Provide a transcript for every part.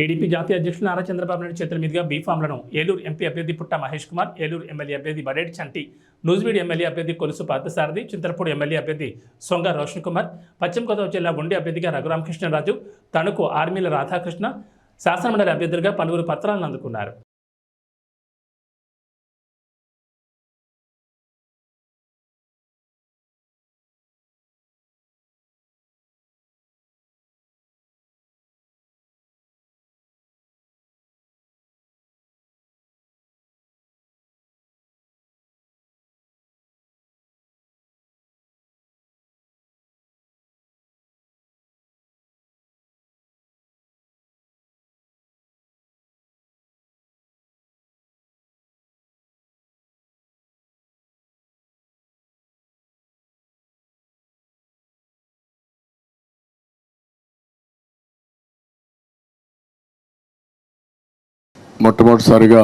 TDP జాతీయ అధ్యక్షులు నారా చంద్రబాబు నాయుడు చేతుల మీదుగా బీఫామ్లను ఏలూరు ఎంపీ అభ్యర్థి పుట్ట మహేష్ కుమార్ ఏలూరు ఎమ్మెల్యే అభ్యర్థి బడేటి చంటి నూజివీడు ఎమ్మెల్యే అభ్యర్థి కొలుసు పార్థసారథి చింతలపూడి ఎమ్మెల్యే అభ్యర్థి సొంగ రోషన్ కుమార్ పశ్చిమ గోదావరి జిల్లా ఉండి అభ్యర్థిగా రఘురామకృష్ణరాజు తణుకు ఆర్మీల రాధాకృష్ణ శాసనమండలి అభ్యర్థులుగా పలువురు పత్రాలను అందుకున్నారు. మొట్టమొదటిసారిగా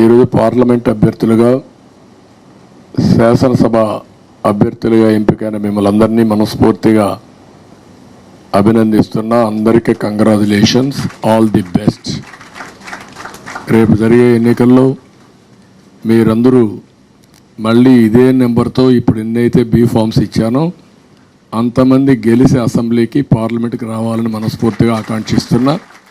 ఈరోజు పార్లమెంట్ అభ్యర్థులుగా శాసనసభ అభ్యర్థులుగా ఎంపికైన మిమ్మల్ని అందరినీ మనస్ఫూర్తిగా అభినందిస్తున్నా. అందరికీ కంగ్రాచులేషన్స్. ఆల్ ది బెస్ట్ రేపు జరిగే ఎన్నికల్లో మీరందరూ మళ్ళీ ఇదే నెంబర్తో ఇప్పుడు ఎన్నైతే బీ ఫామ్స్ ఇచ్చానో అంతమంది గెలిచి అసెంబ్లీకి పార్లమెంట్కి రావాలని మనస్ఫూర్తిగా ఆకాంక్షిస్తున్నా.